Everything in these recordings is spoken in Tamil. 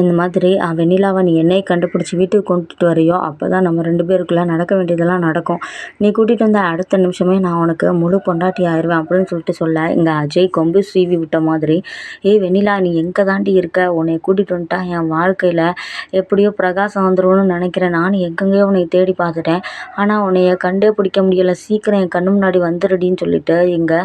இந்த மாதிரி வெண்ணிலாவை நீ என்னை கண்டுபிடிச்சி வீட்டுக்கு கொண்டுட்டு வரையோ? அப்போ தான் நம்ம ரெண்டு பேருக்குள்ளே நடக்க வேண்டியதெல்லாம் நடக்கும். நீ கூட்டிகிட்டு வந்த அடுத்த நிமிஷமே நான் உனக்கு முழு பொண்டாட்டி ஆயிடுவேன் அப்படின்னு சொல்லிட்டு சொல்ல இங்கே அஜய் கொம்பு சீவி விட்ட மாதிரி ஏய் வெண்ணிலா நீ எங்கே தாண்டி இருக்க? உன்னை கூட்டிகிட்டு வந்துட்டா என் வாழ்க்கையில் எப்படியோ பிரகாசம் வந்துடும்னு நினைக்கிறேன். நானும் எங்கெங்கேயோ உன்னை தேடி பார்த்துட்டேன். ஆனால் உன்னைய கண்டே பிடிக்க முடியலை. சீக்கிரம் என் கண்ணு முன்னாடி வந்துடுடின்னு சொல்லிட்டு இங்கே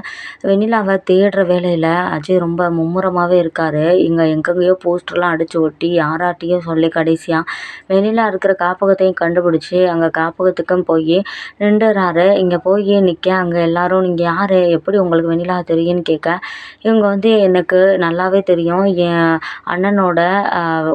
வெண்ணிலாவை தேடுற வேலையில் அஜய் ரொம்ப மும்முரமாகவே இருக்கார். இங்கே எங்கெங்கேயோ போஸ்டர்லாம் அடித்து ஒட்டி கூட்டி யாராட்டையும் சொல்லி கடைசியாக வெளியில் இருக்கிற காப்பகத்தையும் கண்டுபிடிச்சி அங்கே காப்பகத்துக்கும் போய் நின்றுறாரு இங்கே போய் நிற்க அங்கே எல்லோரும் நீங்கள் யார்? எப்படி உங்களுக்கு வெண்ணிலா தெரியும்னு கேட்க? இவங்க வந்து எனக்கு நல்லாவே தெரியும். என் அண்ணனோட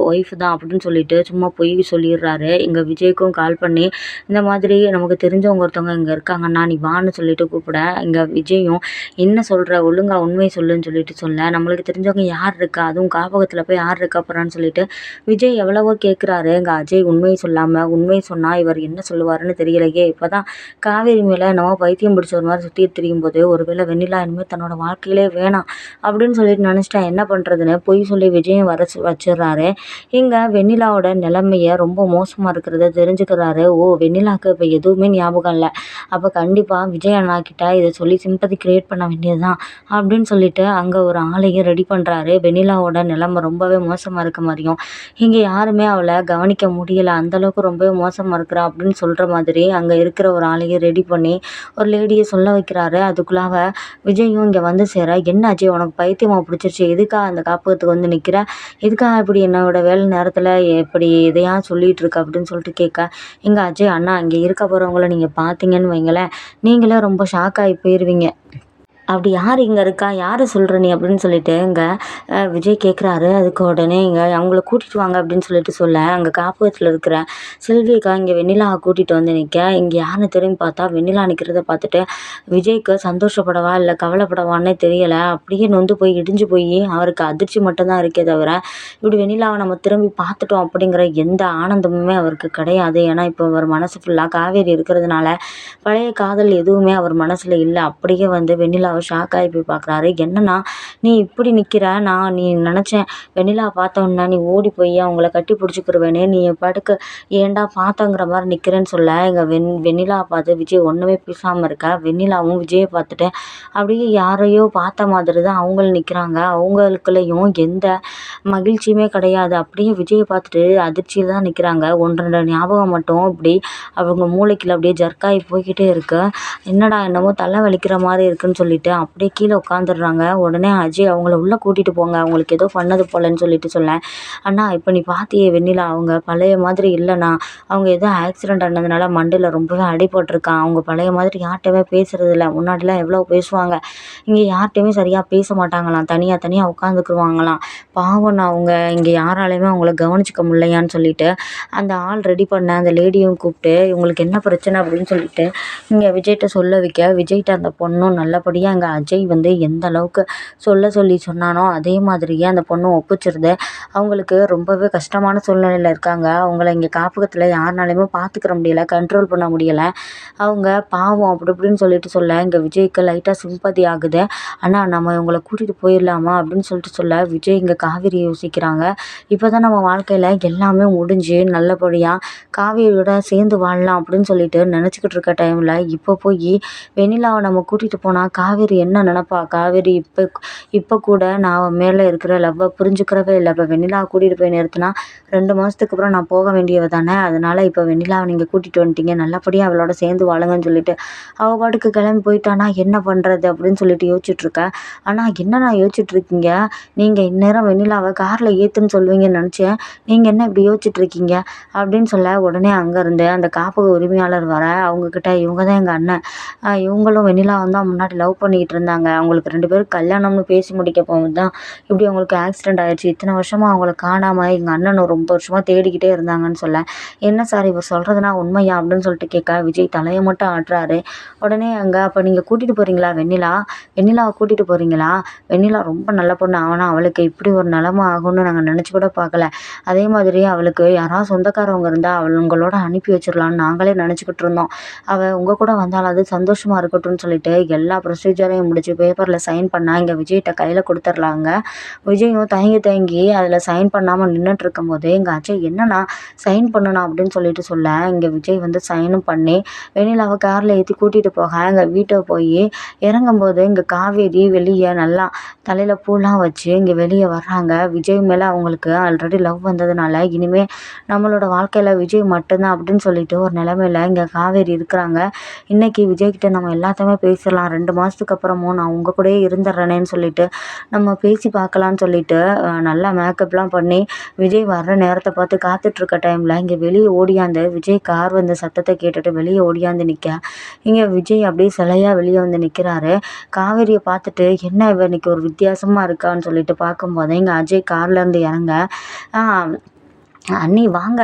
ஒய்ஃப் தான் அப்படின்னு சொல்லிட்டு சும்மா போய் சொல்லிடுறாரு. இங்கே விஜய்க்கும் கால் பண்ணி இந்த மாதிரி நமக்கு தெரிஞ்சவங்க ஒருத்தவங்க இங்கே இருக்காங்கண்ணா நீ வான்னு சொல்லிட்டு கூப்பிட. இங்கே விஜயும் என்ன சொல்கிற ஒழுங்கா உண்மையை சொல்லுன்னு சொல்லிட்டு சொல்ல. நம்மளுக்கு தெரிஞ்சவங்க யார் இருக்கா? அதுவும் காப்பகத்தில் போய் யார் இருக்கா போகிறான்னு சொல்லிட்டு சொல்லிட்டு விஜய் எவ்வளவோ கேட்குறாரு எங்கள் அஜய் உண்மையை சொல்லாமல் உண்மையை சொன்னால் இவர் என்ன சொல்லுவாருன்னு தெரியலையே. இப்போ தான் காவேரி மேலே என்னவோ பைத்தியம் பிடிச்ச ஒரு மாதிரி சுற்றி திரியும் போது ஒருவேளை வெண்ணிலா இனிமேல் தன்னோட வாழ்க்கையிலே வேணாம் அப்படின்னு சொல்லிட்டு நினச்சிட்டா என்ன பண்ணுறதுன்னு பொய் சொல்லி விஜயம் வர வச்சிடுறாரு. இங்கே வெண்ணிலாவோட நிலைமையை ரொம்ப மோசமாக இருக்கிறத தெரிஞ்சுக்கிறாரு. ஓ வெண்ணிலாவுக்கு இப்போ எதுவுமே ஞாபகம் இல்லை. அப்போ கண்டிப்பாக விஜய் அண்ணா கிட்ட இதை சொல்லி சிம்பதி க்ரியேட் பண்ண வேண்டியது தான் அப்படின்னு சொல்லிட்டு அங்கே ஒரு ஆலையை ரெடி பண்ணுறாரு வெண்ணிலாவோட நிலைமை ரொம்பவே மோசமாக இருக்க மாதிரியும் தெரியும் இங்கே யாருமே அவளை கவனிக்க முடியலை. அந்தளவுக்கு ரொம்பவே மோசமாக இருக்கிறா அப்படின்னு சொல்கிற மாதிரி அங்கே இருக்கிற ஒரு ஆளையும் ரெடி பண்ணி ஒரு லேடியை சொல்ல வைக்கிறாரு. அதுக்குள்ளாக விஜயும் இங்கே வந்து சேர? என்ன அஜய் உனக்கு பைத்தியமாக பிடிச்சிருச்சு? எதுக்காக அந்த காப்பகத்துக்கு வந்து நிற்கிற எதுக்காக இப்படி என்னோட வேலை நேரத்தில் எப்படி எதையா சொல்லிகிட்டு இருக்க? அப்படின்னு சொல்லிட்டு கேட்க இங்கே அஜய் அண்ணா இங்கே இருக்க போகிறவங்கள நீங்கள் பார்த்தீங்கன்னு வைங்களேன். நீங்களே ரொம்ப ஷாக் ஆகி போயிடுவீங்க அப்படி யார் இங்கே இருக்கா? யாரை சொல்கிற நீ அப்படின்னு சொல்லிட்டு இங்கே விஜய் கேட்குறாரு அதுக்கு உடனே இங்கே அவங்கள கூட்டிகிட்டு வாங்க அப்படின்னு சொல்லிட்டு சொல்ல அங்கே காப்பகத்தில் இருக்கிற செல்வியக்கா இங்கே வெண்ணிலா கூட்டிகிட்டு வந்து நிற்க இங்கே யாருன்னு திரும்பி பார்த்தா வெண்ணிலா நிற்கிறத பார்த்துட்டு விஜய்க்கு சந்தோஷப்படவா இல்லை கவலைப்படவான்னே தெரியலை. அப்படியே நொந்து போய் இடிஞ்சு போய் அவருக்கு அதிர்ச்சி மட்டும்தான் இருக்கே தவிர இப்படி வெண்ணிலாவை நம்ம திரும்பி பார்த்துட்டோம் அப்படிங்கிற எந்த ஆனந்தமுமே அவருக்கு கிடையாது. ஏன்னா இப்போ அவர் மனசு ஃபுல்லாக காவேரி இருக்கிறதுனால பழைய காதல் எதுவுமே அவர் மனசில் இல்லை. அப்படியே வந்து வெண்ணிலா அவர் ஷாக் ஆகி போய் பார்க்குறாரு என்னண்ணா நீ இப்படி நிற்கிற நான் நீ நினச்சேன் வெண்ணிலா பார்த்தோன்னா நீ ஓடி போய் அவங்கள கட்டி பிடிச்சிக்கிருவேனே. நீ பாட்டுக்கு ஏன்டா பார்த்தங்கிற மாதிரி நிற்கிறேன்னு சொல்ல. எங்கள் வெண் வெண்ணிலா பார்த்து விஜய் ஒன்றுமே பேசாமல் இருக்க. வெண்ணிலாவும் விஜயை பார்த்துட்டு அப்படியே யாரையோ பார்த்த மாதிரி தான் அவங்களும் நிற்கிறாங்க அவங்களுக்குள்ளேயும் எந்த மகிழ்ச்சியுமே கிடையாது. அப்படியே விஜயை பார்த்துட்டு அதிர்ச்சியில் தான் நிற்கிறாங்க ஒன்று ரெண்டு ஞாபகம் மட்டும் இப்படி அவங்க மூளைக்குள்ள அப்படியே ஜர்க்காகி போய்கிட்டே இருக்கு. என்னடா என்னமோ தலை வலிக்கிற மாதிரி இருக்குன்னு சொல்லிட்டு சொல்லிட்டு அப்படியே கீழே உட்காந்துடுறாங்க. உடனே அஜய் அவங்கள உள்ளே கூட்டிகிட்டு போங்க. அவங்களுக்கு ஏதோ பண்ணது போலன்னு சொல்லிட்டு சொல்ல அண்ணா இப்போ நீ பார்த்தியே வெண்ணிலா அவங்க பழைய மாதிரி இல்லைண்ணா. அவங்க ஏதோ ஆக்சிடெண்ட் ஆனதுனால மண்டையில் ரொம்பவே அடிபட்டிருக்கான் அவங்க பழைய மாதிரி யார்கிட்டயுமே பேசுறது இல்லை முன்னாடிலாம் எவ்வளோ பேசுவாங்க. இங்கே யார்கிட்டையுமே சரியாக பேச மாட்டாங்களாம். தனியாக தனியாக உட்காந்துக்குருவாங்களாம். பாவம் அவங்க. இங்கே யாராலையுமே அவங்கள கவனிச்சிக்க முடியலையான்னு சொல்லிட்டு அந்த ஆள் ரெடி பண்ண அந்த லேடியும் கூப்பிட்டு இவங்களுக்கு என்ன பிரச்சனை? அப்படின்னு சொல்லிட்டு இங்கே விஜய்கிட்ட சொல்ல வைக்க. விஜய்கிட்ட அந்த பொண்ணும் நல்லபடியாக அங்கே அஜய் வந்து எந்த அளவுக்கு சொல்ல சொல்லி சொன்னானோ அதே மாதிரியே அந்த பொண்ணு ஒப்பிச்சிருது. அவங்களுக்கு ரொம்பவே கஷ்டமான சூழ்நிலையில் இருக்காங்க. அவங்கள இங்கே காப்பகத்தில் யாருனாலையுமே பார்த்துக்கிற முடியல கண்ட்ரோல் பண்ண முடியலை. அவங்க பாவம் அப்படி இப்படின்னு சொல்லிட்டு சொல்ல இங்கே விஜய்க்கு லைட்டாக சிம்பதி ஆகுது. ஆனால் நம்ம இவங்களை கூட்டிகிட்டு போயிடலாமா அப்படின்னு சொல்லிட்டு சொல்ல விஜய் இங்கே காவேரி யோசிக்கிறாங்க. இப்போ தான் நம்ம வாழ்க்கையில் எல்லாமே முடிஞ்சு நல்லபடியாக காவேரியோட சேர்ந்து வாழலாம் அப்படின்னு சொல்லிட்டு நினச்சிக்கிட்டு இருக்க டைமில் இப்போ போய் வெண்ணிலாவை நம்ம கூட்டிகிட்டு போனால் காவேரி காவேரி என்ன நினப்பா? காவேரி இப்போ இப்போ கூட நான் மேலே இருக்கிற லவ்வை புரிஞ்சுக்கிறவே இல்லை. இப்போ வெண்ணிலாவை கூட்டிகிட்டு போய் நிறுத்தினா ரெண்டு மாதத்துக்கு அப்புறம் நான் போக வேண்டியவ தானே? அதனால் இப்போ வெண்ணிலாவை நீங்கள் கூட்டிகிட்டு வந்துட்டீங்க. நல்லபடியாக அவளோட சேர்ந்து வாழுங்கன்னு சொல்லிட்டு அவள் பாட்டுக்கு கிளம்பி போயிட்டானா என்ன பண்ணுறது அப்படின்னு சொல்லிட்டு யோசிச்சுட்ருக்கேன் ஆனால் என்ன நான் யோசிச்சுட்ருக்கீங்க நீங்கள் இந்நேரம் வெண்ணிலாவை காரில் ஏற்றுன்னு சொல்லுவீங்கன்னு நினச்சேன். நீங்கள் என்ன இப்படி யோசிச்சுட்ருக்கீங்க அப்படின்னு சொல்ல உடனே அங்கேருந்து அந்த காப்பக உரிமையாளர் வர அவங்கக்கிட்ட இவங்க தான் எங்கள் அண்ணன் இவங்களும் வெண்ணிலா வந்து முன்னாடி லவ் பண்ணி பண்ணிக்கிட்டு இருந்தாங்க அவங்களுக்கு ரெண்டு பேரும் கல்யாணம்னு பேசி முடிக்க போகும்போது தான் இப்படி அவங்களுக்கு ஆக்சிடெண்ட் ஆயிடுச்சு. இத்தனை வருஷமாக அவங்கள காணாமல் எங்கள் அண்ணனும் ரொம்ப வருஷமாக தேடிக்கிட்டே இருந்தாங்கன்னு சொல்ல. என்ன சார் இவர் சொல்கிறதுனா உண்மையா அப்படின்னு சொல்லிட்டு கேட்க விஜய் தலையை மட்டும் ஆட்டுறாரு. உடனே அங்கே அப்போ நீங்கள் கூட்டிகிட்டு போகிறீங்களா வெண்ணிலா? வெண்ணிலாவை கூட்டிகிட்டு போகிறீங்களா வெண்ணிலா ரொம்ப நல்ல பொண்ணு. ஆனால் அவளுக்கு இப்படி ஒரு நிலமை ஆகும்னு நாங்கள் நினச்சி கூட பார்க்கல. அதே மாதிரி அவளுக்கு யாராவது சொந்தக்காரவங்க இருந்தால் அவள் உங்களோட அனுப்பி வச்சிடலான்னு நாங்களே நினச்சிக்கிட்டு இருந்தோம். அவள் உங்கள் கூட வந்தாலும் அது சந்தோஷமாக இருக்கட்டும்னு சொல்லிட்டு எல்லா ப்ரொசீஜரையும் முடிச்சு பேப்பரில் சைன் பண்ணால் இங்கே விஜய்கிட்ட கையில் கொடுத்துர்லாங்க. விஜயும் தயங்கி தயங்கி அதில் சைன் பண்ணாமல் நின்றுட்டு இருக்கும்போது எங்கள் அஜய் என்னண்ணா சைன் பண்ணணும் அப்படின்னு சொல்லிட்டு சொல்ல இங்கே விஜய் வந்து சைனும் பண்ணி வெண்ணிலாவை காரில் ஏற்றி கூட்டிகிட்டு போக எங்கள் வீட்டை போய் இறங்கும்போது இங்கே காவேரி வெளியே நல்லா தலையில் பூலாம் வச்சு இங்கே வெளியே வர்றாங்க. விஜய் மேலே அவங்களுக்கு ஆல்ரெடி லவ் வந்ததுனால இனிமேல் நம்மளோட வாழ்க்கையில் விஜய் மட்டும்தான் அப்படின்னு சொல்லிட்டு ஒரு நிலமையில இங்கே காவேரி இருக்கிறாங்க. இன்றைக்கி விஜய்கிட்ட நம்ம எல்லாத்தையுமே பேசிடலாம். ரெண்டு மாதத்துக்கு அதுக்கப்புறமும் நான் உங்கள் கூடயே இருந்துடுறேனேன்னு சொல்லிட்டு நம்ம பேசி பார்க்கலான்னு சொல்லிட்டு நல்லா மேக்கப்லாம் பண்ணி விஜய் வர்ற நேரத்தை பார்த்து காத்துட்ருக்க டைமில் இங்கே வெளியே ஓடியாந்து விஜய் கார் வந்த சத்தத்தை கேட்டுட்டு வெளியே ஓடியாந்து நிற்க இங்கே விஜய் அப்படியே சிலையாக வெளியே வந்து நிற்கிறாரு காவேரியை பார்த்துட்டு என்ன இவ இன்னைக்கு ஒரு வித்தியாசமாக இருக்கான்னு சொல்லிட்டு பார்க்கும்போது இங்கே அஜய் கார்லேருந்து இறங்க. அண்ணி வாங்க.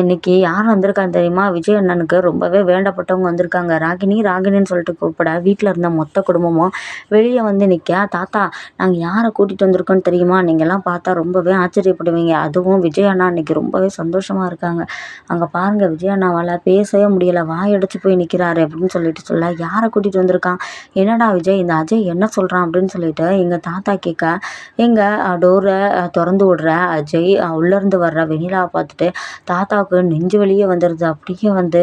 இன்னைக்கு யார் வந்திருக்கான்னு தெரியுமா? விஜய் அண்ணனுக்கு ரொம்பவே வேண்டப்பட்டவங்க வந்திருக்காங்க. ராகினி ராகினின்னு சொல்லிட்டு கூப்பிட வீட்டில் இருந்த மொத்த குடும்பமும் வெளியே வந்து நிற்க தாத்தா நாங்கள் யாரை கூட்டிகிட்டு வந்திருக்கோன்னு தெரியுமா? நீங்கள்லாம் பார்த்தா ரொம்பவே ஆச்சரியப்படுவீங்க. அதுவும் விஜய் அண்ணா இன்னைக்கு ரொம்பவே சந்தோஷமாக இருக்காங்க. அங்கே பாருங்கள் விஜய் அண்ணாவால் பேசவே முடியலை. வாயடிச்சு போய் நிற்கிறாரு அப்படின்னு சொல்லிட்டு சொல்ல யாரை கூட்டிகிட்டு வந்திருக்கான்? என்னடா விஜய் இந்த அஜய் என்ன சொல்கிறான் அப்படின்னு சொல்லிட்டு எங்கள் தாத்தா கேட்க எங்கள் டோரை திறந்து விடுற அஜய் உள்ளேருந்து வர்ற வெண்ணிலா கேமராவை பார்த்துட்டு? தாத்தாவுக்கு நெஞ்சு வலியே வந்துடுது அப்படியே வந்து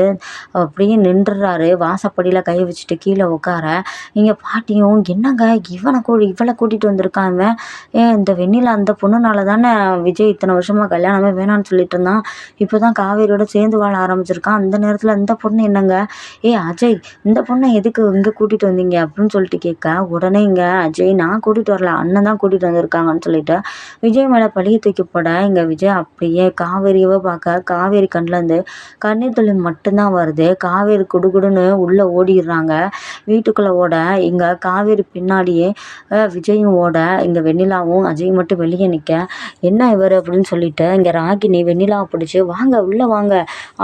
அப்படியே நின்றுறாரு. வாசப்படியில் கை வச்சுட்டு கீழே உட்கார. இங்கே பாட்டியும் என்னங்க? இவனை கூ இவளை கூட்டிகிட்டு வந்திருக்கான் இவன்? ஏன் இந்த வெண்ணிலா அந்த பொண்ணுனால தானே விஜய் இத்தனை வருஷமாக கல்யாணமே வேணான்னு சொல்லிட்டு இருந்தான். இப்போ தான் காவேரியோட சேர்ந்து வாழ ஆரம்பிச்சிருக்கான். அந்த நேரத்தில் இந்த பொண்ணு என்னங்க? ஏ அஜய் இந்த பொண்ணை எதுக்கு இங்கே கூட்டிகிட்டு வந்தீங்க? அப்படின்னு சொல்லிட்டு கேட்க உடனே இங்கே அஜய் நான் கூட்டிகிட்டு வரல. அண்ணன் தான் கூட்டிகிட்டு வந்திருக்காங்கன்னு சொல்லிட்டு. விஜய் மேலே பழிய தூக்கி போட இங்கே விஜய் அப்படியே காவேரியவை பார்க்க காவேரி கண்ணிலேருந்து கண்ணீர் துளி மட்டும்தான் வருது. காவேரி குடுகுடுன்னு உள்ளே ஓடிடுறாங்க. வீட்டுக்குள்ளே ஓட இங்கே காவேரி பின்னாடியே விஜயும் ஓட இங்கே வெண்ணிலாவும் அஜய் மட்டும் வெளியே நிற்க என்ன இவர்? அப்படின்னு சொல்லிட்டு இங்கே ராகினி வெண்ணிலாவை பிடிச்சி வாங்க உள்ளே வாங்க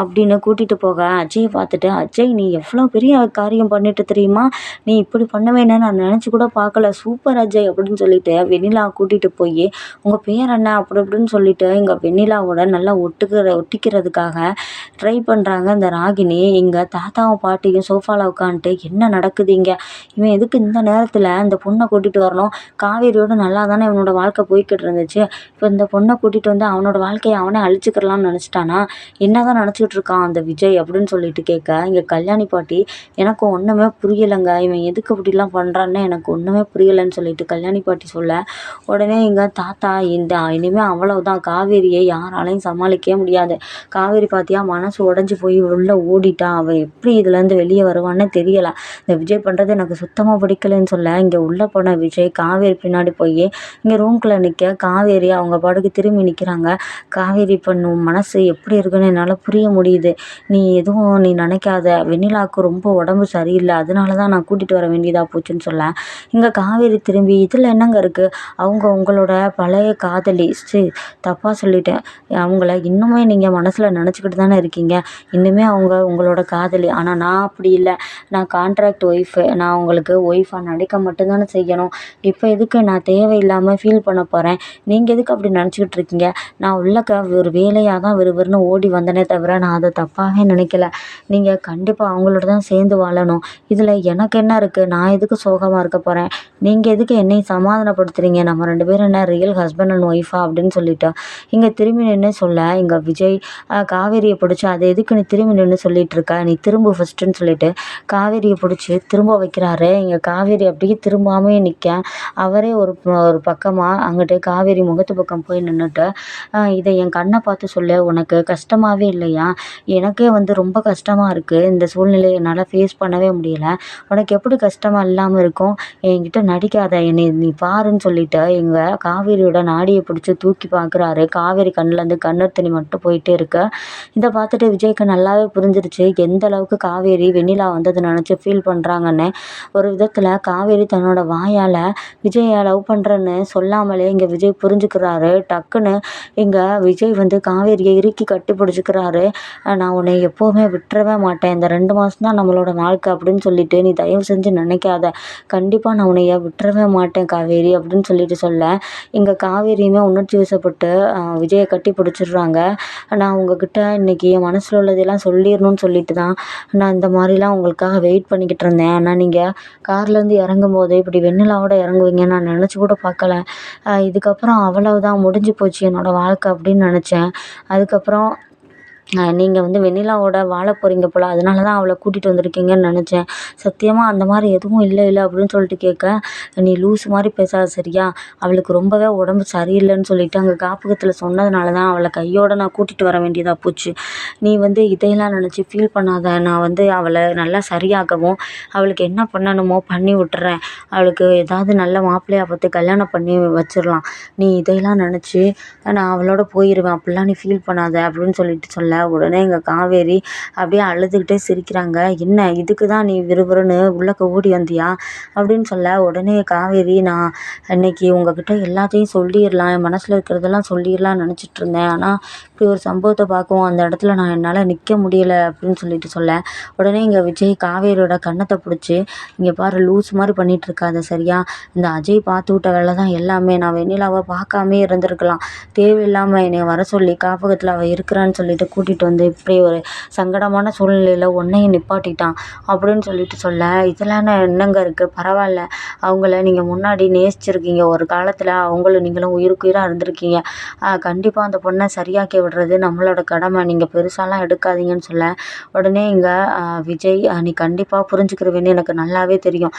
அப்படின்னு கூட்டிகிட்டு போக அஜயை பார்த்துட்டு அஜய் நீ எவ்வளோ பெரிய காரியம் பண்ணிட்டு தெரியுமா? நீ இப்படி பண்ணுவேன்னு நான் நினச்சி கூட பார்க்கல. சூப்பர் அஜய் அப்படின்னு சொல்லிட்டு வெண்ணிலா கூட்டிகிட்டு போய் உங்கள் பேர் என்ன? அப்படி அப்படின்னு சொல்லிட்டு இங்கே வெண்ணிலாவோட நல்லா ஒட்டுக்கிற ஒட்டிக்கிறதுக்காக ட்ரை பண்ணுறாங்க இந்த ராகினி. எங்கள் தாத்தாவும் பாட்டியும் சோஃபாவில் உட்காந்துட்டு என்ன நடக்குது இங்கே? இவன் எதுக்கு இந்த நேரத்தில் இந்த பொண்ணை கூட்டிகிட்டு வரணும்? காவேரியோட நல்லா தானே இவனோட வாழ்க்கை போய்கிட்டு இருந்துச்சு. இப்போ இந்த பொண்ணை கூட்டிகிட்டு வந்து அவனோட வாழ்க்கையை அவனே அழிச்சுக்கிறலாம்னு நினச்சிட்டானா? என்ன தான் நினச்சிக்கிட்டு இருக்கான் அந்த விஜய் அப்படின்னு சொல்லிட்டு கேட்க இங்கே கல்யாணி பாட்டி எனக்கு ஒன்றுமே புரியலைங்க. இவன் எதுக்கு அப்படிலாம் பண்ணுறான்னு எனக்கு ஒன்றுமே புரியலைன்னு சொல்லிட்டு கல்யாணி பாட்டி சொல்ல உடனே எங்கள் தாத்தா இந்த இனிமேல் அவ்வளவுதான். காவேரியை யாராலையும் சமாளிக்கவே முடியாது. காவேரி பார்த்தியா மனசு உடஞ்சி போய் உள்ளே ஓடிட்டா அவன் எப்படி இதுலேருந்து வெளியே வருவான்னு தெரியலை. இந்த விஜய் பண்ணுறது எனக்கு சுத்தமாக பிடிக்கலன்னு சொல்ல இங்கே உள்ளே போன விஜய் காவேரி பின்னாடி போய் இங்கே ரூம்குள்ளே நிற்க காவேரி அவங்க பாட்டுக்கு திரும்பி நிற்கிறாங்க காவேரி பண்ணும் மனசு எப்படி இருக்குன்னு என்னால் புரிய முடியுது. நீ எதுவும் நீ நினைக்காத. வெண்ணிலாவுக்கு ரொம்ப உடம்பு சரியில்லை. அதனால தான் நான் கூட்டிகிட்டு வர வேண்டியதாக போச்சுன்னு சொல்ல. இங்கே காவேரி திரும்பி இதில் என்னங்க இருக்குது அவங்க உங்களோட பழைய காதலி. சரி தப்பாக சொல்லிட்டேன். அவங்கள இன்னுமே நீங்கள் மனசில் நினச்சிக்கிட்டு தானே இருக்கீங்க. இன்னுமே அவங்க உங்களோட காதலி. ஆனால் நான் அப்படி இல்லை. நான் கான்ட்ராக்ட் ஒய்ஃபு நான் உங்களுக்கு ஒய்ஃபாக நடிக்க மட்டும்தானே செய்யணும். இப்போ எதுக்கு நான் தேவையில்லாமல் ஃபீல் பண்ண போகிறேன் நீங்கள் எதுக்கு அப்படி நினச்சிக்கிட்டு இருக்கீங்க? நான் உள்ளக்க ஒரு வேலையாக தான் விறுவிறுன்னு ஓடி வந்தனே தவிர நான் அதை தப்பாகவே நினைக்கல. நீங்கள் கண்டிப்பாக அவங்களோட தான் சேர்ந்து வாழணும். இதில் எனக்கு என்ன இருக்குது நான் எதுக்கு சோகமாக இருக்க போகிறேன் நீங்கள் எதுக்கு என்னை சமாதானப்படுத்துகிறீங்க நம்ம ரெண்டு பேரும் என்ன ரியல் ஹஸ்பண்ட் அண்ட் ஒய்ஃபா அப்படின்னு சொல்லிட்டு இங்கே திரும்பி நின்று சொல்ல இங்கே விஜய் காவேரியை பிடிச்சி அதை எதுக்கு நீ திரும்பி நின்று சொல்லிகிட்டு இருக்க? நீ திரும்ப ஃபஸ்ட்டுன்னு சொல்லிட்டு காவேரியை பிடிச்சி திரும்ப வைக்கிறாரு. இங்கே காவேரி அப்படியே திரும்பாமே நிற்க அவரே ஒரு ஒரு பக்கமாக அங்கிட்டு காவேரி முகத்து பக்கம் போய் நின்றுட்டு இதை என் கண்ணை பார்த்து சொல்ல. உனக்கு கஷ்டமாகவே இல்லையா? எனக்கே வந்து ரொம்ப கஷ்டமாக இருக்குது இந்த சூழ்நிலையை என்னால் ஃபேஸ் பண்ணவே முடியல. உனக்கு எப்படி கஷ்டமாக இல்லாமல் இருக்கும்? என்கிட்ட நடிக்காத. என்னை நீ பாருன்னு சொல்லிட்டு எங்கள் காவேரியோட நாடியை பிடிச்சி தூக்கி பார்க்குறாரு. காவேரி கண்ணில் இருந்து கண்ணீர் தண்ணி மட்டும் போயிட்டே இருக்கு. இதை பார்த்துட்டு விஜய்க்கு நல்லாவே புரிஞ்சிருச்சு. எந்த அளவுக்கு காவேரி வெண்ணிலா வந்து அதை நினச்சி ஃபீல் பண்ணுறாங்கன்னு ஒரு விதத்தில் காவேரி தன்னோட வாயால் விஜயை லவ் பண்ணுறேன்னு சொல்லாமலே இங்கே விஜய் புரிஞ்சுக்கிறாரு. டக்குன்னு இங்கே விஜய் வந்து காவேரியை இறுக்கி கட்டி பிடிச்சிக்கிறாரு. நான் உன்னை எப்போவுமே விட்டுறவே மாட்டேன். இந்த ரெண்டு மாதம் தான் நம்மளோட வாழ்க்கை அப்படின்னு சொல்லிட்டு நீ தயவு செஞ்சு நினைக்காத. கண்டிப்பாக நான் உன்னைய விட்டுறவே மாட்டேன் காவேரி அப்படின்னு சொல்லிட்டு சொல்ல இங்கே காவேரியுமே உணர்ச்சி வசப்பட்டு விஜயை கட்டி வச்சிடுறாங்க. நான் உங்ககிட்ட இன்றைக்கி என் மனசில் உள்ளதெல்லாம் சொல்லிடணும்னு சொல்லிட்டு தான் நான் இந்த மாதிரிலாம் உங்களுக்காக வெயிட் பண்ணிக்கிட்டு இருந்தேன். ஆனால் நீங்கள் கார்லேருந்து இறங்கும் போது இப்படி வெண்ணிலாவோட இறங்குவீங்கன்னு நான் நினச்சி கூட பார்க்கல. இதுக்கப்புறம் அவ்வளவுதான் முடிஞ்சு போச்சு என்னோடய வாழ்க்கை அப்படின்னு நினச்சேன். அதுக்கப்புறம் நீங்கள் வந்து வெண்ணிலாவோட வாழ போகிறீங்க போல் அதனால தான் அவளை கூட்டிகிட்டு வந்திருக்கீங்கன்னு நினச்சேன். சத்தியமாக அந்த மாதிரி எதுவும் இல்லை இல்லை அப்படின்னு சொல்லிட்டு கேட்க நீ லூஸ் மாதிரி பேசாத சரியா? அவளுக்கு ரொம்பவே உடம்பு சரியில்லைன்னு சொல்லிட்டு அங்கே காப்பகத்தில் சொன்னதுனால தான் அவளை கையோடு நான் கூட்டிகிட்டு வர வேண்டியதாக போச்சு. நீ வந்து இதையெல்லாம் நினச்சி ஃபீல் பண்ணாத நான் வந்து அவளை நல்லா சரியாகவும் அவளுக்கு என்ன பண்ணணுமோ பண்ணி விட்டுறேன். அவளுக்கு ஏதாவது நல்ல மாப்பிள்ளையாக பார்த்து கல்யாணம் பண்ணி வச்சிடலாம். நீ இதையெல்லாம் நினச்சி நான் அவளோட போயிடுவேன் அப்படிலாம் நீ ஃபீல் பண்ணாத அப்படின்னு சொல்லிட்டு சொல்ல. உடனே எங்கள் காவேரி அப்படியே அழுதுகிட்டே சிரிக்கிறாங்க. என்ன இதுக்கு தான் நீ விறுவிறுன்னு உள்ளக்க ஓடி வந்தியா? அப்படின்னு சொல்ல உடனே காவேரி நான் இன்னைக்கு உங்ககிட்ட எல்லாத்தையும் சொல்லிடலாம் என் மனசில் இருக்கிறதெல்லாம் சொல்லிடலாம்னு நினச்சிட்டு இருந்தேன். ஆனால் இப்படி ஒரு சம்பவத்தை பார்க்கவும் அந்த இடத்துல நான் என்னால் நிற்க முடியலை அப்படின்னு சொல்லிட்டு சொல்ல. உடனே இங்கே விஜய் காவேரியோட கன்னத்தை பிடிச்சி இங்கே பாரு லூஸ் மாதிரி பண்ணிகிட்டு இருக்காத சரியா? இந்த அஜய் பார்த்து விட்ட வேலை தான் எல்லாமே. நான் வெண்ணிலாவை பார்க்காமே இருந்திருக்கலாம். தேவையில்லாமல் என்னை வர சொல்லி காப்பகத்தில் அவள் இருக்கிறான்னு சொல்லிட்டு கூட்டிகிட்டு வந்து இப்படி ஒரு சங்கடமான சூழ்நிலையில் உன்னையும் நிப்பாட்டிட்டான் அப்படின்னு சொல்லிட்டு சொல்ல இதெல்லாம் என்னங்க இருக்குது பரவாயில்ல. அவங்கள நீங்கள் முன்னாடி நேசிச்சிருக்கீங்க. ஒரு காலத்தில் அவங்களும் நீங்களும் உயிருக்குயிராக இருந்திருக்கீங்க. கண்டிப்பாக அந்த பொண்ணை சரியாக்கி விடுறது நம்மளோட கடமை. நீங்கள் பெருசாலாம் எடுக்காதீங்கன்னு சொல்ல உடனே இங்கே விஜய் நீ கண்டிப்பாக புரிஞ்சுக்கிறவேன்னு எனக்கு நல்லாவே தெரியும்.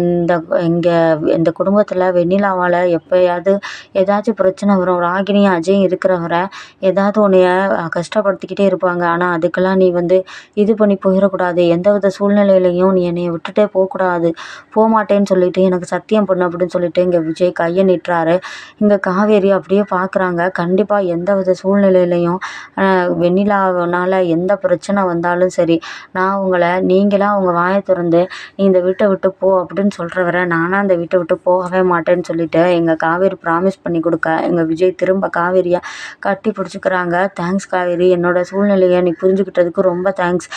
இந்த இங்கே இந்த குடும்பத்தில் வெண்ணிலாவால் எப்போயாவது ஏதாச்சும் பிரச்சனை வரும். ராகினியும் அஜயும் இருக்கிறவரை ஏதாவது உன்னைய கஷ்டப்படுத்திக்கிட்டே இருப்பாங்க. ஆனால் அதுக்கெல்லாம் நீ வந்து இது பண்ணி போயிடக்கூடாது எந்த வித சூழ்நிலையிலையும் நீ என்னை விட்டுட்டே போகக்கூடாது. போகமாட்டேன்னு சொல்லிட்டு எனக்கு சத்தியம் பண்ணு அப்படின்னு சொல்லிட்டு இங்கே விஜய் கையை நிட்டுறாரு. இங்கே காவேரி அப்படியே பார்க்குறாங்க கண்டிப்பாக எந்த வித சூழ்நிலையிலையும் வெண்ணிலாவனால் எந்த பிரச்சனை வந்தாலும் சரி நான் உங்களை நீங்களாக உங்கள் வாயை திறந்து நீ இந்த வீட்டை விட்டு போ அப்படின்னு சொல்கிற வரை நானாக அந்த வீட்டை விட்டு போகவே மாட்டேன்னு சொல்லிட்டு எங்கள் காவேரி ப்ராமிஸ் பண்ணி கொடுக்க எங்கள் விஜய் திரும்ப காவேரியை கட்டி பிடிச்சிக்கிறாங்க. தேங்க்ஸ் காவேரி. என்னோட சூழ்நிலையை நீ புரிஞ்சுக்கிட்டதுக்கு ரொம்ப தேங்க்ஸ்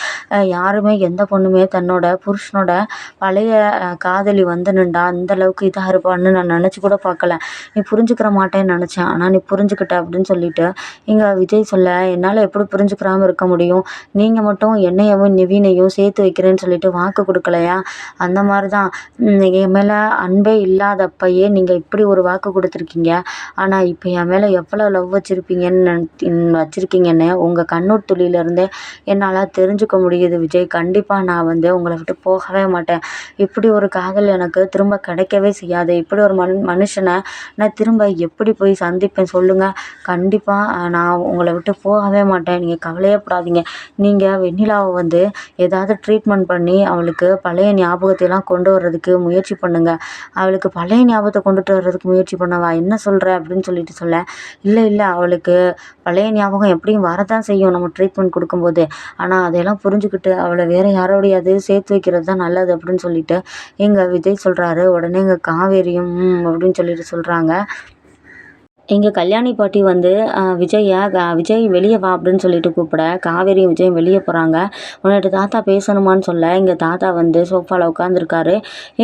யாருமே எந்த பொண்ணுமே தன்னோட புருஷனோட பழைய காதலி வந்து நின்றா அந்தளவுக்கு இதாக இருப்பான்னு நான் நினச்சி கூட பார்க்கல. நீ புரிஞ்சுக்கிற மாட்டேன்னு நினச்சேன். ஆனால் நீ புரிஞ்சுக்கிட்ட அப்படின்னு சொல்லிட்டு இங்கே விஜய் சொல்ல என்னால் எப்படி புரிஞ்சுக்கிறாமல் இருக்க முடியும்? நீங்கள் மட்டும் என்னையவும் நிவீனையும் சேர்த்து வைக்கிறேன்னு சொல்லிட்டு வாக்கு கொடுக்கலையா? அந்த மாதிரி தான் என் மேலே அன்பே இல்லாதப்பையே நீங்கள் இப்படி ஒரு வாக்கு கொடுத்துருக்கீங்க. ஆனால் இப்போ என் மேலே எவ்வளோ லவ் வச்சுருப்பீங்கன்னு வச்சுருக்கீங்கன்னு உங்கள் கண்ணூர் துளியிலேருந்தே என்னால் தெரிஞ்சுக்க முடியுது விஜய். கண்டிப்பாக நான் வந்து உங்களை விட்டு போகவே மாட்டேன். இப்படி ஒரு காதல் எனக்கு திரும்ப கிடைக்கவே செய்யாது. இப்படி ஒரு மனு மனுஷனை நான் திரும்ப எப்படி போய் சந்திப்பேன் சொல்லுங்கள் கண்டிப்பாக நான் உங்களை விட்டு போகவே மாட்டேன். நீங்கள் கவலையே படாதீங்க நீங்கள் வெண்ணிலாவை வந்து ஏதாவது ட்ரீட்மெண்ட் பண்ணி அவளுக்கு பழைய ஞாபகத்தையெல்லாம் கொண்டு வர்றதுக்கு முயற்சி பண்ணுங்கள் அவளுக்கு பழைய ஞாபகத்தை கொண்டுட்டு வர்றதுக்கு முயற்சி பண்ணவா? என்ன சொல்கிற அப்படின்னு சொல்லிட்டு சொல்ல. இல்லை இல்லை அவளுக்கு பழைய ஞாபகம் எப்படியும் வரதான் செய்யும். நம்ம ட்ரீட்மெண்ட் கொடுக்கும்போது. ஆனால் அதையெல்லாம் புரிஞ்சுக்கிட்டு அவளை வேறு யாரோடையாவது சேர்த்து வைக்கிறது தான் நல்லது அப்படின்னு சொல்லிட்டு எங்கள் விஜய் சொல்கிறாரு உடனே எங்கள் காவேரியும் அப்படின்னு சொல்லிட்டு சொல்கிறாங்க எங்கள் கல்யாணி பாட்டி வந்து விஜயை விஜய் வெளியே வா அப்படின்னு சொல்லிட்டு கூப்பிட காவேரியும் விஜயும் வெளியே போகிறாங்க உன்னிட்ட தாத்தா பேசணுமான்னு சொல்ல எங்கள் தாத்தா வந்து சோஃபாவில் உட்காந்துருக்காரு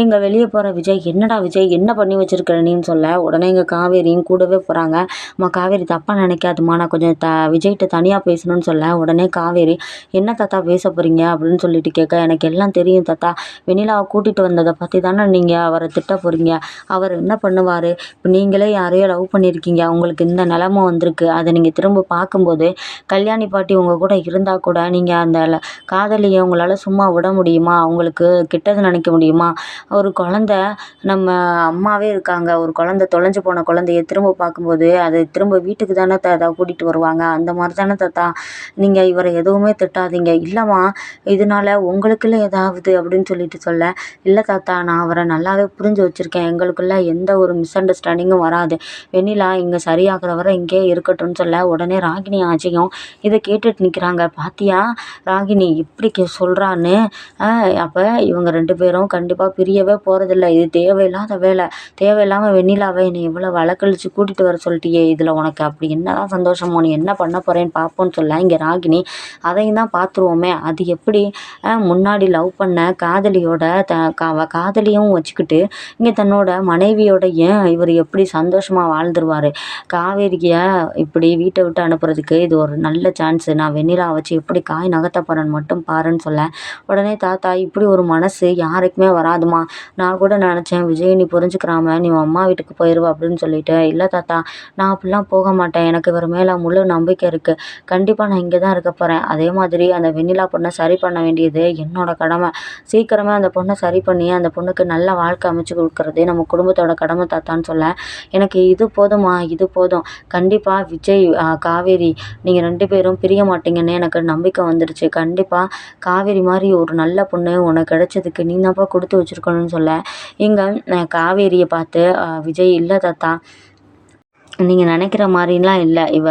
இங்கே வெளியே போகிற விஜய் என்னடா விஜய் என்ன பண்ணி வச்சிருக்கிற நீன்னு சொல்ல. உடனே இங்கே காவேரியும் கூடவே போகிறாங்க அம்மா காவேரி தப்பாக நினைக்காதுமா நான் கொஞ்சம் த விஜய்கிட்ட தனியாக பேசணும்னு சொல்ல. உடனே காவேரி என்ன தாத்தா பேச போகிறீங்க அப்படின்னு சொல்லிட்டு கேட்க எனக்கு எல்லாம் தெரியும் தாத்தா. வெண்ணிலாவை கூட்டிகிட்டு வந்ததை பற்றி தானே நீங்கள் அவரை திட்ட போகிறீங்க அவர் என்ன பண்ணுவார்? இப்போ நீங்களே யாரையோ லவ் பண்ணியிருக்கீங்க இருக்கீங்க உங்களுக்கு இந்த நிலமை வந்திருக்கு. அதை நீங்கள் திரும்ப பார்க்கும்போது கல்யாணி பாட்டி உங்கள் கூட இருந்தால் கூட நீங்கள் அந்த காதலியை உங்களால் சும்மா விட முடியுமா? அவங்களுக்கு கெட்டது நினைக்க முடியுமா? ஒரு குழந்த நம்ம அம்மாவே இருக்காங்க. ஒரு குழந்த தொலைஞ்சு போன குழந்தைய திரும்ப பார்க்கும்போது அது திரும்ப வீட்டுக்கு தானே தாத்தா கூட்டிகிட்டு வருவாங்க. அந்த மாதிரி தானே தாத்தா நீங்கள் இவரை எதுவுமே திட்டாதீங்க. இல்லைம்மா இதனால உங்களுக்குள்ள ஏதாவது அப்படின்னு சொல்லிட்டு சொல்ல இல்லை தாத்தா நான் அவரை நல்லாவே புரிஞ்சு வச்சுருக்கேன். எங்களுக்குள்ள எந்த ஒரு மிஸ் அண்டர்ஸ்டாண்டிங்கும் வராது. வெண்ணிலா இங்கே சரியாகிற வரை இங்கே இருக்கட்டும்னு சொல்ல உடனே ராகினி ஆச்சரியம் இதை கேட்டுட்டு நிற்கிறாங்க பாத்தியா? ராகினி இப்படி கே சொல்கிறான்னு அப்போ இவங்க ரெண்டு பேரும் கண்டிப்பாக பிரியவே போகிறதில்ல இது தேவையில்லாத வேலை. தேவையில்லாமல் வெண்ணிலாவை என்னை இவ்வளோ வழக்கழிச்சு கூட்டிகிட்டு வர சொல்லிட்டியே. இதில் உனக்கு அப்படி என்ன தான் சந்தோஷமோ நீ என்ன பண்ண போகிறேன்னு பார்ப்போன்னு சொல்ல இங்கே ராகினி. அதையும் தான் பார்த்துருவோமே அது எப்படி? முன்னாடி லவ் பண்ண காதலியோட த கா காதலியும் வச்சுக்கிட்டு இங்கே தன்னோட மனைவியோட ஏன் இவர் எப்படி சந்தோஷமாக வாழ்ந்துருவார்? காவேரியை இப்படி வீட்டை விட்டு அனுப்புறதுக்கு இது ஒரு நல்ல சான்ஸு நான் வெண்ணிலா வச்சு எப்படி காய் நகர்த்த போகிறேன்னு மட்டும் பாருன்னு சொல்ல உடனே தாத்தா இப்படி ஒரு மனசு யாருக்குமே வராதுமா நான் கூட நினச்சேன் விஜய் நீ புரிஞ்சுக்கிறாம நீ அம்மா வீட்டுக்கு போயிடுவ அப்படின்னு சொல்லிட்டு. இல்லை தாத்தா நான் அப்படிலாம் போக மாட்டேன். எனக்கு இவர் மேலே முழு நம்பிக்கை இருக்குது கண்டிப்பாக நான் இங்கே தான் இருக்க போகிறேன் அதே மாதிரி அந்த வெண்ணிலா பொண்ணை சரி பண்ண வேண்டியது என்னோட கடமை. சீக்கிரமே அந்த பொண்ணை சரி பண்ணி அந்த பொண்ணுக்கு நல்ல வாழ்க்கை அமைச்சு கொடுக்குறது நம்ம குடும்பத்தோட கடமை தாத்தான்னு சொல்ல எனக்கு இது போதுமா இது போதும். கண்டிப்பாக விஜய் காவேரி நீங்கள் ரெண்டு பேரும் பிரிய மாட்டீங்கன்னு எனக்கு நம்பிக்கை வந்துடுச்சு கண்டிப்பாக காவேரி மாதிரி ஒரு நல்ல பொண்ணு உனக்கு கிடைச்சதுக்கு நீ தான்ப்பா கொடுத்து வச்சுருக்கணும்னு சொல்ல. இங்கே காவேரியை பார்த்து விஜய் இல்லை தாத்தா நீங்கள் நினைக்கிற மாதிரிலாம் இல்லை. இவ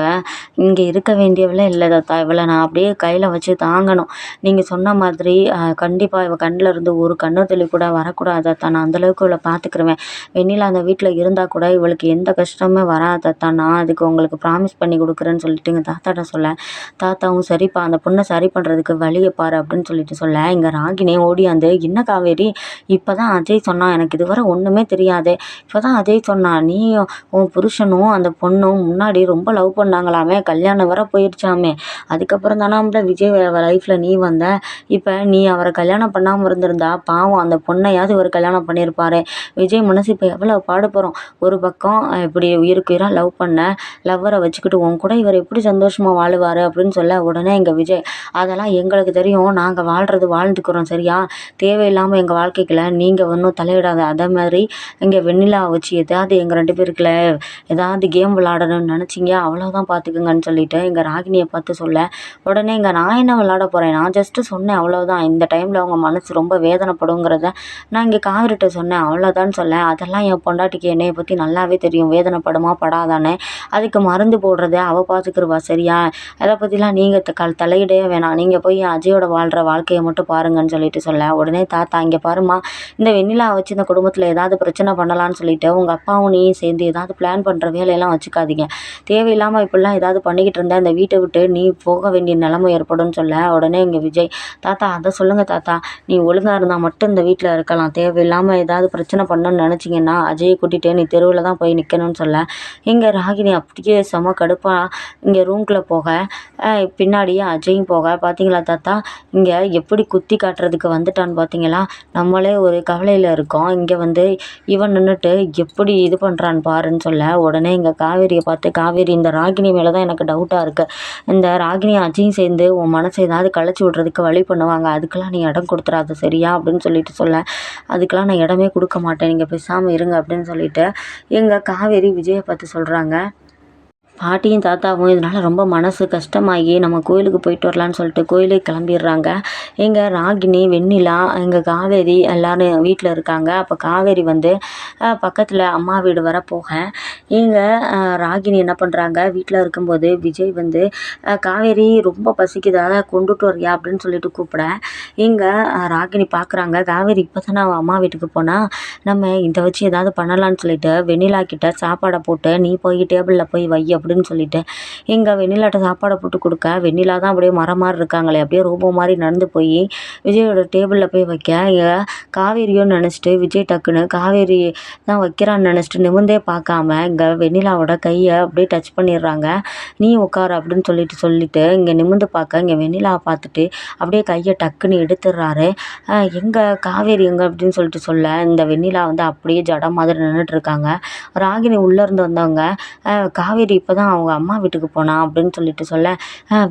இங்கே இருக்க வேண்டியவளே இல்லை தாத்தா. இவளை நான் அப்படியே கையில் வச்சு தாங்கணும். நீங்கள் சொன்ன மாதிரி கண்டிப்பாக இவள் கண்ணில் இருந்து ஒரு கண்ணு துளி கூட வரக்கூடாது தாத்தா. நான் அந்தளவுக்கு இவளை பார்த்துக்குருவேன் வெண்ணிலா அந்த வீட்டில் இருந்தால் கூட இவளுக்கு எந்த கஷ்டமே வராது தாத்தா. நான் அதுக்கு உங்களுக்கு ப்ராமிஸ் பண்ணி கொடுக்குறேன்னு சொல்லிட்டு எங்கள் தாத்தாட்ட சொல்ல. தாத்தாவும் சரிப்பா அந்த பொண்ணை சரி பண்ணுறதுக்கு வழியை பாரு அப்படின்னு சொல்லிட்டு சொல்ல. இங்கே ராகினே ஓடியாந்து என்ன காவேரி? இப்போ தான் அஜய் சொன்னான் எனக்கு இதுவரை ஒன்றுமே தெரியாது. இப்போ தான் அஜய் சொன்னான் நீ உன் புருஷனும் அந்த பொண்ணும் முன்னாடி ரொம்ப லவ் பண்ணாங்களாமே. கல்யாணம் வர போயிடுச்சாமே அதுக்கப்புறம் தானாம்ல விஜய் லைஃப்பில் நீ வந்த. இப்போ நீ அவரை கல்யாணம் பண்ணாமல் இருந்திருந்தா பாவம் அந்த பொண்ணையாவது ஒரு கல்யாணம் பண்ணியிருப்பாரு விஜய் மனசு இப்போ எவ்வளோ பாடுபடும். ஒரு பக்கம் இப்படி உயிருக்கு உயிராக லவ் பண்ண லவ்வரை வச்சுக்கிட்டு உன் கூட இவர் எப்படி சந்தோஷமாக வாழுவார் அப்படின்னு சொல்ல உடனே எங்கள் விஜய் அதெல்லாம் எங்களுக்கு தெரியும். நாங்கள் வாழ்கிறது வாழ்ந்துக்கிறோம் சரியா? தேவையில்லாமல் எங்கள் வாழ்க்கைக்குள்ள நீங்கள் ஒன்றும் தலையிடாத. அதே மாதிரி இங்கே வெண்ணிலா வச்சு எதாவது எங்கள் ரெண்டு பேருக்குள்ள ஏதாவது வந்து கேம் விளாடணும்னு நினச்சிங்க? அவ்வளோதான் பார்த்துக்குங்கன்னு சொல்லிவிட்டு எங்கள் ராகினியை பார்த்து சொல்ல உடனே இங்கே நான் என்ன விளாட போகிறேன் நான் ஜஸ்ட்டு சொன்னேன் அவ்வளோதான் இந்த டைமில் அவங்க மனசு ரொம்ப வேதனைப்படுங்கிறத நான் இங்கே காவிரிட்ட சொன்னேன். அவ்வளோதான் சொல்ல அதெல்லாம் என் பொண்டாட்டிக்கு என்னையை பற்றி நல்லாவே தெரியும். வேதனைப்படுமா? படாதானே அதுக்கு மருந்து போடுறத அவள் பார்த்துக்குருவா சரியா? அதை பற்றிலாம் நீங்கள் க தலையிடவே வேணாம். நீங்கள் போய் அஜயோட வாழ்கிற வாழ்க்கையை மட்டும் பாருங்கன்னு சொல்லிட்டு சொல்ல உடனே தாத்தா இங்கே பாருமா இந்த வெண்ணிலா வச்சு இந்த குடும்பத்தில் ஏதாவது பிரச்சனை பண்ணலான்னு சொல்லிட்டு உங்கள் அப்பாவும் நீ சேர்ந்து ஏதாவது பிளான் பண்ணுற வேலை தேவையெல்லாம் வச்சுக்காதீங்க. தேவையில்லாமல் இப்படிலாம் ஏதாவது பண்ணிக்கிட்டு இருந்தால் இந்த வீட்டை விட்டு நீ போக வேண்டிய நிலமை ஏற்படும்னு சொல்ல உடனே இங்கே விஜய் தாத்தா அதை சொல்லுங்கள் தாத்தா. நீ ஒழுங்காக இருந்தால் மட்டும் இந்த வீட்டில் இருக்கலாம். தேவையில்லாமல் ஏதாவது பிரச்சனை பண்ணணும்னு நினச்சிங்கன்னா அஜயை கூட்டிகிட்டு நீ தெருவில் தான் போய் நிற்கணும்னு சொல்ல. இங்கே ராகினி அப்படியே செம கடுப்பாக இங்கே ரூம்குள்ளே போக. பின்னாடியே அஜயும் போக. பார்த்தீங்களா தாத்தா? இங்கே எப்படி குத்தி காட்டுறதுக்கு வந்துட்டான்னு பார்த்தீங்களா நம்மளே ஒரு கவலையில் இருக்கோம். இங்கே வந்து இவன் நின்றுட்டு எப்படி இது பண்ணுறான்னு பாருன்னு சொல்ல உடனே இங்கே காவேரியை பார்த்து காவேரி இந்த ராகினி மேலே தான் எனக்கு டவுட்டாக இருக்குது இந்த ராகினி அஜயும் சேர்ந்து உன் மனசை ஏதாவது கலைச்சி விட்றதுக்கு வழி பண்ணுவாங்க. அதுக்கெல்லாம் நீ இடம் கொடுத்துறாத சரியா? அப்படின்னு சொல்லிட்டு சொல்ல அதுக்கெல்லாம் நான் இடமே கொடுக்க மாட்டேன். நீங்கள் பேசாமல் இருங்க அப்படின்னு சொல்லிட்டு எங்கள் காவேரி விஜயை பார்த்து சொல்கிறாங்க பாட்டியும் தாத்தாவும் இதனால் ரொம்ப மனசு கஷ்டமாகி நம்ம கோயிலுக்கு போயிட்டு வரலான்னு சொல்லிட்டு கோயிலுக்கு கிளம்பிடுறாங்க. எங்கள் ராகினி வெண்ணிலா எங்கள் காவேரி எல்லோரும் வீட்டில் இருக்காங்க. அப்போ காவேரி வந்து பக்கத்தில் அம்மா வீடு வர போக எங்கள் ராகினி என்ன பண்ணுறாங்க வீட்டில் இருக்கும்போது விஜய் வந்து காவேரி ரொம்ப பசிக்குதா கொண்டுட்டு வரியா அப்படின்னு சொல்லிட்டு கூப்பிட இங்கே ராகினி பார்க்குறாங்க காவேரி இப்போ தானே அவள் அம்மா வீட்டுக்கு போனால் நம்ம இதை வச்சு ஏதாவது பண்ணலான்னு சொல்லிட்டு வெண்ணிலா கிட்ட சாப்பாடை போட்டு நீ போய் டேபிளில் போய் வை அப்படின்னு சொல்லிட்டு இங்கே வெண்ணிலாட்ட சாப்பாடை போட்டு கொடுக்க வெண்ணிலா தான் அப்படியே மரம் மாதிரி இருக்காங்களே அப்படியே ரோபோ மாதிரி நடந்து போய் விஜயோட டேபிளில் போய் வைக்க. இங்கே காவேரியோன்னு நினச்சிட்டு விஜய் டக்குன்னு காவேரி தான் வைக்கிறான்னு நினச்சிட்டு நிமிர்ந்தே பார்க்காம இங்கே வெண்ணிலாவோட கையை அப்படியே டச் பண்ணிடுறாங்க. நீ உட்காரு அப்படின்னு சொல்லிட்டு சொல்லிட்டு இங்கே நிமிர்ந்து பார்க்க இங்கே வெண்ணிலாவை பார்த்துட்டு அப்படியே கையை டக்குன்னு எடுத்துடுறாரு எங்கே காவேரி எங்கே? அப்படின்னு சொல்லிட்டு சொல்ல இந்த வெண்ணிலா வந்து அப்படியே ஜட மாதிரி நின்றுட்டுருக்காங்க ராகினி உள்ளேருந்து வந்தவங்க காவேரி இப்போ தான் அவங்க அம்மா வீட்டுக்கு போனா? அப்படின்னு சொல்லிட்டு சொல்ல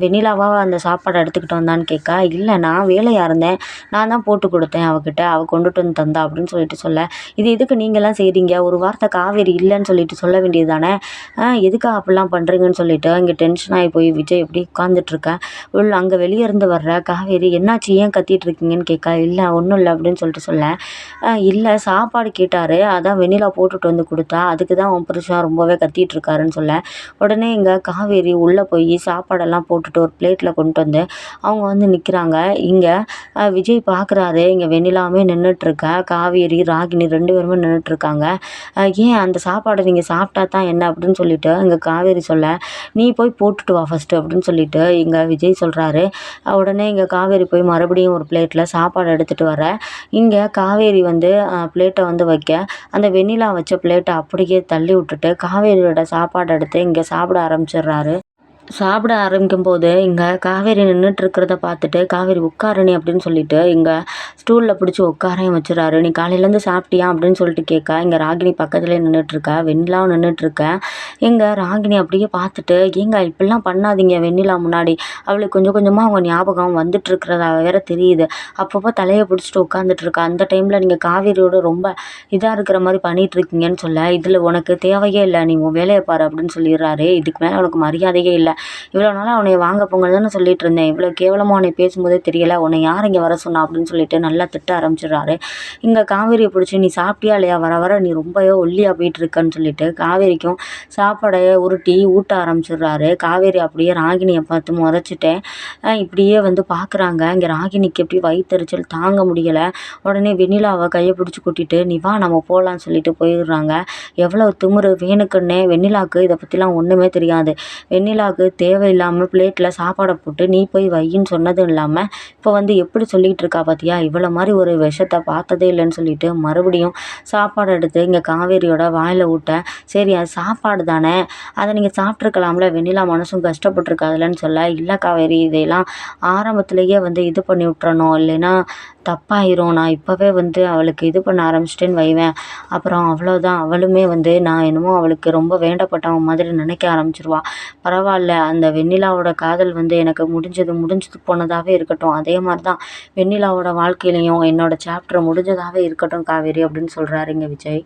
வெண்ணிலாவா அந்த சாப்பாடை எடுத்துக்கிட்டு வந்தான்னு கேட்க இல்லை நான் வேலையாக இருந்தேன். நான் தான் போட்டு கொடுத்தேன் அவகிட்ட. அவள் கொண்டுட்டு வந்து தந்தா. அப்படின்னு சொல்லிட்டு சொல்ல இது எதுக்கு நீங்களாம் செய்கிறீங்க ஒரு வார்த்தை காவேரி இல்லைன்னு சொல்லிட்டு சொல்ல வேண்டியது தானே எதுக்காக அப்படிலாம் பண்ணுறீங்கன்னு சொல்லிட்டு இங்கே டென்ஷன் ஆகி போய் விஜய் எப்படி உட்காந்துட்ருக்கேன் உள்ள அங்கே வெளியே இருந்து வர்ற காவேரி என்னாச்சு? ஏன் கத்திட்டு இருக்கீங்கன்னு கேட்க இல்லை ஒன்றும் இல்லை அப்படின்னு சொல்லிட்டு சொல்ல. இல்லை சாப்பாடு கேட்டார். அதான் வெண்ணிலா போட்டுட்டு வந்து கொடுத்தா. அதுக்கு தான் உன் புருஷன் ரொம்பவே கத்திட்டு இருக்காருன்னு சொல்ல. உடனே இங்கே காவேரி உள்ளே போய் சாப்பாடெல்லாம் போட்டுட்டு ஒரு பிளேட்டில் கொண்டு வந்து அவங்க வந்து நிற்கிறாங்க இங்கே விஜய் பார்க்குறாரு இங்கே வெண்ணிலாமே நின்றுட்டுருக்க காவேரி ராகினி ரெண்டு பேருமே நின்றுட்டுருக்காங்க ஏன் அந்த சாப்பாடை நீங்கள் சாப்பிட்டா தான் என்ன அப்படின்னு சொல்லிட்டு இங்கே காவேரி சொல்ல நீ போய் போட்டுட்டு வா ஃபஸ்ட்டு அப்படின்னு சொல்லிட்டு இங்கே விஜய் சொல்கிறாரு உடனே இங்கே காவேரி போய் மறுபடியும் ஒரு பிளேட்டில் சாப்பாடு எடுத்துகிட்டு வரேன் இங்கே காவேரி வந்து பிளேட்டை வந்து வைக்க. அந்த வெண்ணிலா வச்ச பிளேட்டை அப்படியே தள்ளி விட்டுட்டு காவேரியோட சாப்பாடை எடுத்து இங்கே சாப்பிட ஆரம்பிச்சிடுறாரு. சாப்பிட ஆரம்பிக்கும் போது இங்கே காவேரி நின்றுட்டுருக்கிறத பார்த்துட்டு காவேரி உட்காரணி அப்படின்னு சொல்லிட்டு இங்கே ஸ்டூலில் பிடிச்சி உட்காரையும் வச்சுறாரு. நீ காலையிலேருந்து சாப்பிட்டியா? அப்படின்னு சொல்லிட்டு கேட்க இங்கே ராகினி பக்கத்துலேயே நின்றுட்டுருக்கா வெண்ணிலாவும் நின்றுட்டுருக்க இங்கே ராகினி அப்படியே பார்த்துட்டு ஏங்க இப்படிலாம் பண்ணாதீங்க. வெண்ணிலா முன்னாடி. அவளுக்கு கொஞ்சம் கொஞ்சமாக அவங்க ஞாபகம் வந்துட்டுருக்கிறதா வேற தெரியுது. அப்பப்போ தலையை பிடிச்சிட்டு உட்காந்துட்ருக்கா அந்த டைமில் நீங்கள் காவேரியோட ரொம்ப இதாக இருக்கிற மாதிரி பண்ணிகிட்ருக்கீங்கன்னு சொல்ல இதில் உனக்கு தேவையே இல்லை. நீ உன் வேலையை பாரு அப்படின்னு சொல்லிடுறாரு. இதுக்கு மேலே உனக்கு மரியாதையே இல்லை. இவ்வளோ நாளாக அவனை வாங்க பொங்கல் தானே சொல்லிட்டு இருந்தேன். இவ்வளோ கேவலமாக உன்னை பேசும்போதே தெரியல. உன்னை யார் இங்கே வர சொன்னா அப்படின்னு சொல்லிட்டு நல்லா திட்ட ஆரம்பிச்சிடுறாரு. இங்கே காவேரியை பிடிச்சி நீ சாப்பிட்டியா இல்லையா? வர வர நீ ரொம்பவே ஒல்லியாக போயிட்டு இருக்கன்னு சொல்லிட்டு காவேரிக்கும் சாப்பாடையை உருட்டி ஊட்ட ஆரம்பிச்சிடுறாரு. காவேரி அப்படியே ராகினியை பார்த்து முறைச்சிட்டேன். இப்படியே வந்து பார்க்குறாங்க இங்கே ராகினிக்கு எப்படி வயிற்றுச்சல் தாங்க முடியலை. உடனே வெண்ணிலாவை கையை பிடிச்சி கூட்டிட்டு நீ வா நம்ம போகலான்னு சொல்லிட்டு போயிடுறாங்க. எவ்வளோ திமுரு வேணுக்குன்னே வெண்ணிலாவுக்கு இதை பற்றிலாம் ஒன்றுமே தெரியாது. வெண்ணிலாவுக்கு தேவையில்லாமல் பிளேட்டில் சாப்பாடை போட்டு நீ போய் வையின்னு சொன்னதும் இல்லாமல் இப்போ வந்து எப்படி சொல்லிகிட்டு இருக்கா பார்த்தியா இவ்வளோ மாதிரி ஒரு விஷத்தை பார்த்ததே இல்லைன்னு சொல்லிட்டு மறுபடியும் சாப்பாடு எடுத்து இங்கே காவேரியோட வாயில் விட்ட சரி அது சாப்பாடு தானே அதை நீங்கள் சாப்பிட்ருக்கலாம்ல வெண்ணிலா மனசும் கஷ்டப்பட்டுருக்காதுலன்னு சொல்ல இல்லை காவேரி இதையெல்லாம் ஆரம்பத்துலேயே வந்து இது பண்ணி விட்டுறணும் இல்லைன்னா தப்பாயிரும். நான் இப்போவே வந்து அவளுக்கு இது பண்ண ஆரம்பிச்சிட்டேன்னு வைவேன். அப்புறம் அவ்வளோதான் அவளுமே வந்து நான் என்னமோ அவளுக்கு ரொம்ப வேண்டப்பட்டவன் மாதிரி நினைக்க ஆரம்பிச்சிருவா. பரவாயில்ல அந்த வெண்ணிலாவோட காதல் வந்து எனக்கு முடிஞ்சது முடிஞ்சது போனதாகவே இருக்கட்டும். அதே மாதிரி தான் வெண்ணிலாவோட வாழ்க்கையிலையும் என்னோட சாப்டர் முடிஞ்சதாகவே இருக்கட்டும் காவேரி அப்படின்னு சொல்கிறாரு இங்கே விஜய்.